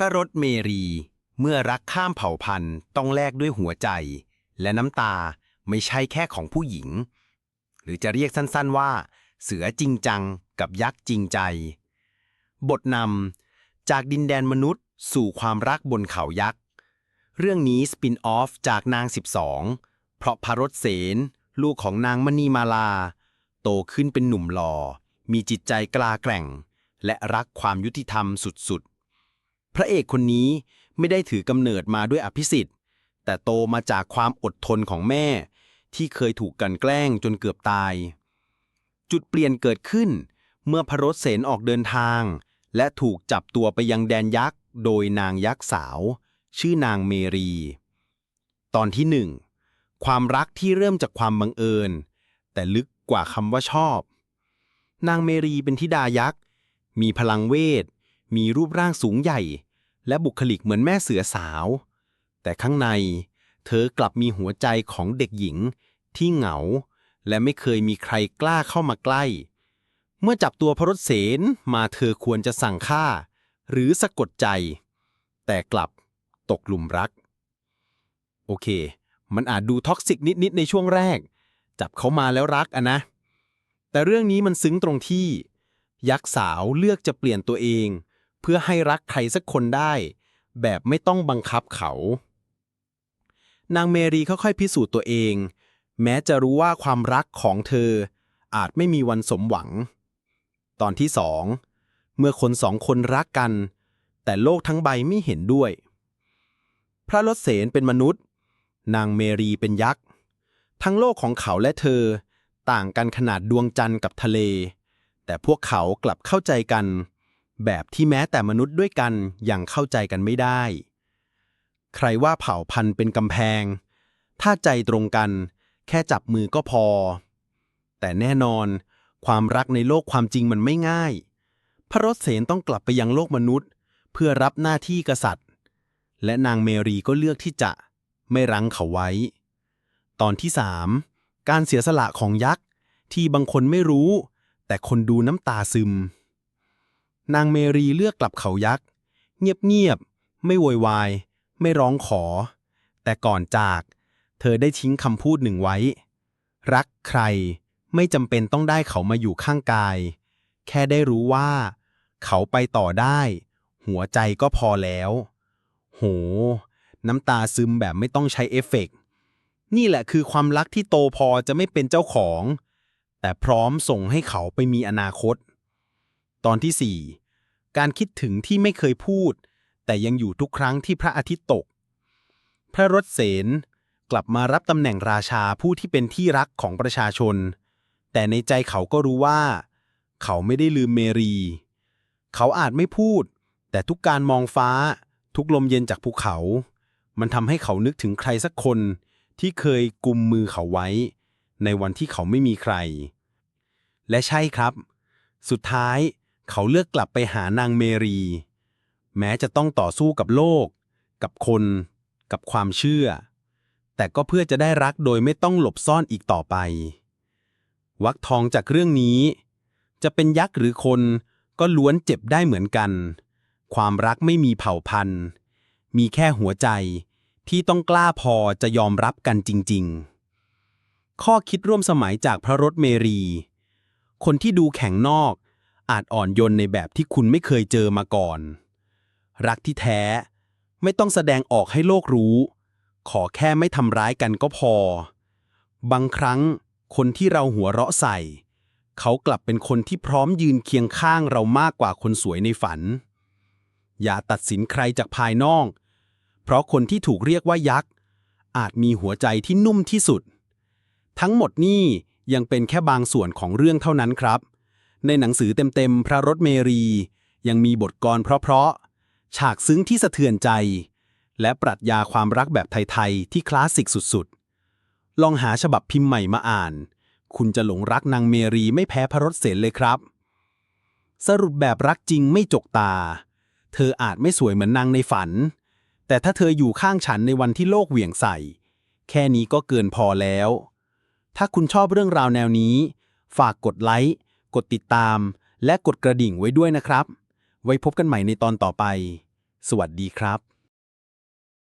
พระรถเมรี เมื่อรักข้ามเผ่าพันธุ์ต้องแลกด้วยหัวใจ และน้ำตาไม่ใช่แค่ของผู้หญิง หรือจะเรียกสั้นๆว่า เสือจริงจังกับยักษ์จริงใจ บทนำจากดินแดนมนุษย์สู่ความรักบนเขายักษ์ เรื่องนี้สปินออฟจากนาง 12 เพราะพระรถเสนลูกของนางมณีมาลา โตขึ้นเป็นหนุ่มหล่อ มีจิตใจกล้าแกร่ง และรักความยุติธรรมสุดๆ ระเอกคนนี้ไม่ได้ถือกำเนิดมาด้วยอภิสิทธิ์ แต่โตมาจากความอดทนของแม่ ที่เคยถูกกันแกล้งจนเกือบตาย จุดเปลี่ยนเกิดขึ้น เมื่อพระรถเสนออกเดินทาง และถูกจับตัวไปยังแดนยักษ์โดยนางยักษ์สาว ชื่อนางเมรี ตอนที่หนึ่งความรักที่เริ่มจากความบังเอิญ แต่ลึกกว่าคำว่าชอบ นางเมรีเป็นธิดายักษ์ มีพลังเวท มีรูปร่างสูงใหญ่ และบุคลิกเหมือนแม่เสือสาว แต่ข้างใน เธอกลับมีหัวใจของเด็กหญิง ที่เหงา และไม่เคยมีใครกล้าเข้ามาใกล้ เมื่อจับตัวพระรถเสนมาเธอควรจะสั่งฆ่า หรือสะกดใจ แต่กลับตกหลุมรัก โอเค มันอาจดูท็อกซิกนิด ๆ ในช่วงแรก จับเขามาแล้วรักอะนะ แต่เรื่องนี้มันซึ้งตรงที่ ยักษ์สาวเลือกจะเปลี่ยนตัวเอง เพื่อให้รักใครสักคนได้ แบบไม่ต้องบังคับเขา นางเมรีค่อยๆพิสูจน์ตัวเอง แม้จะรู้ว่าความรักของเธออาจไม่มีวันสมหวัง ตอนที่สองเมื่อคนสองคนรักกัน แต่โลกทั้งใบไม่เห็นด้วย พระรถเสนเป็นมนุษย์ นางเมรีเป็นยักษ์ ทั้งโลกของเขาและเธอ ต่างกันขนาดดวงจันทร์กับทะเล แต่พวกเขากลับเข้าใจกัน แบบที่แม้แต่มนุษย์ด้วยกันยังเข้าใจกันไม่ได้ ใครว่าเผ่าพันธุ์เป็นกำแพง ถ้าใจตรงกัน แค่จับมือก็พอ แต่แน่นอน ความรักในโลกความจริงมันไม่ง่าย พระรถเสนต้องกลับไปยังโลกมนุษย์ เพื่อรับหน้าที่กษัตริย์ และนางเมรีก็เลือกที่จะไม่รั้งเขาไว้ ตอนที่สามการเสียสละของยักษ์ที่บางคนไม่รู้ แต่คนดูน้ำตาซึม นางเมรีเลือกกลับเขายักษ์ เงียบๆ ไม่โวยวาย ไม่ร้องขอ แต่ก่อนจาก เธอได้ทิ้งคำพูดหนึ่งไว้ รักใครไม่จำเป็นต้องได้เขามาอยู่ข้างกาย แค่ได้รู้ว่า เขาไปต่อได้ หัวใจก็พอแล้ว โห น้ำตาซึมแบบไม่ต้องใช้เอฟเฟกต์นี่แหละคือความรักที่โตพอจะไม่เป็นเจ้าของ แต่พร้อมส่งให้เขาไปมีอนาคต ตอนที่ 4 การคิดถึงที่ไม่เคยพูด แต่ยังอยู่ทุกครั้งที่พระอาทิตย์ตก พระรถเสนกลับมารับตำแหน่งราชาผู้ที่เป็นที่รักของประชาชน แต่ในใจเขาก็รู้ว่า เขาไม่ได้ลืมเมรี เขาอาจไม่พูด แต่ทุกการมองฟ้า ทุกลมเย็นจากภูเขา มันทำให้เขานึกถึงใครสักคนที่เคยกุมมือเขาไว้ ในวันที่เขาไม่มีใคร และใช่ครับ สุดท้าย เขาเลือกกลับไปหานางเมรี แม้จะต้องต่อสู้กับโลก กับคน กับความเชื่อ แต่ก็เพื่อจะได้รักโดยไม่ต้องหลบซ่อนอีกต่อไป วักทองจากเรื่องนี้ จะเป็นยักษ์หรือคนก็ล้วนเจ็บได้เหมือนกัน ความรักไม่มีเผ่าพันธุ์ มีแค่หัวใจที่ต้องกล้าพอจะยอมรับกันจริง ๆ ข้อคิดร่วมสมัยจากพระรถเมรี คนที่ดูแข็งนอก อาจอ่อนโยนในแบบที่คุณไม่เคยเจอมาก่อน รักที่แท้ ไม่ต้องแสดงออกให้โลกรู้ ขอแค่ไม่ทำร้ายกันก็พอ บางครั้งคนที่เราหัวเราะใส่ เขากลับเป็นคนที่พร้อมยืนเคียงข้างเรามากกว่าคนสวยในฝัน อย่าตัดสินใครจากภายนอก เพราะคนที่ถูกเรียกว่ายักษ์ อาจมีหัวใจที่นุ่มที่สุด ทั้งหมดนี่ยังเป็นแค่บางส่วนของเรื่องเท่านั้นครับ ในหนังสือเต็มๆ พระรถเมรี ยังมีบทกลเพราะๆ ฉากซึ้งที่สะเทือนใจ และปรัชญาความรักแบบไทยๆ ที่คลาสสิกสุดๆ ลองหาฉบับพิมพ์ใหม่มาอ่าน คุณจะหลงรักนางเมรีไม่แพ้พระรถเสนเลยครับ สรุปแบบรักจริงไม่จกตา เธออาจไม่สวยเหมือนนางในฝัน แต่ถ้าเธออยู่ข้างฉันในวันที่โลกเหวี่ยงใส่ แค่นี้ก็เกินพอแล้ว ถ้าคุณชอบเรื่องราวแนวนี้ ฝากกดไลค์ ดติดตาม และกดกระดิ่งไว้ด้วยนะครับ ไว้พบกันใหม่ในตอนต่อไป สวัสดีครับ